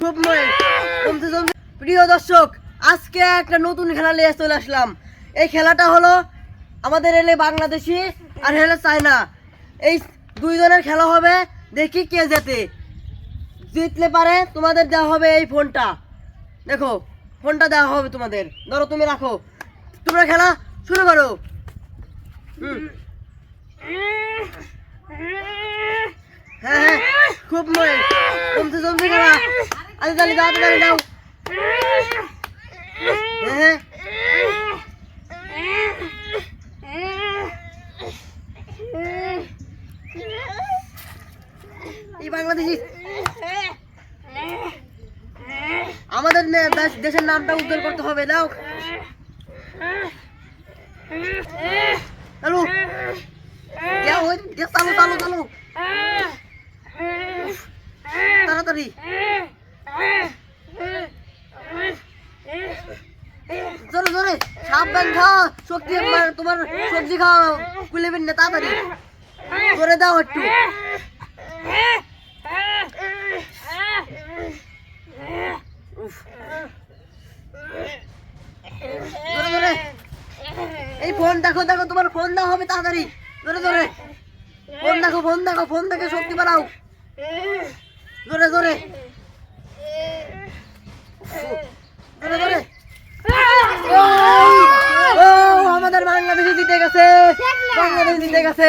খুব জমতে জমতে প্রিয় দর্শক, আজকে একটা নতুন খেলা নিয়ে চলে আসলাম। এই খেলাটা হলো আমাদের এলে বাংলাদেশি আর হেলে চায়না। এই দুইজনের খেলা হবে, দেখি কে জেতে। জিতলে পারে, তোমাদের দেওয়া হবে এই ফোনটা। দেখো, ফোনটা দেওয়া হবে তোমাদের। ধরো, তুমি রাখো। তোমরা খেলা শুরু করো। হুম। খুব খেলা আরে তাহলে দাও তাহলে দাও। হ্যাঁ হ্যাঁ। এই বাংলাদেশি। আমাদের দেশের নামটা উজ্জ্বল করতে হবে, দাও। চালু চালু চালু। তাড়াতাড়ি জোরে জোরে, সাবধান খাও শক্তি তোমার সবজি খাও কুলে না তাড়াতাড়ি। জোরে দাও একটু। এই ফোন দেখো দেখো, তোমার ফোন দাও হবে তাড়াতাড়ি। জোরে জোরে। ফোন দেখো ফোন দেখো, ফোন দেখে শক্তি বাড়াও ধরে ধরে। ধরে ও আমাদের বাংলাদেশে জিতে গেছে। বাংলাদেশ জিতে গেছে।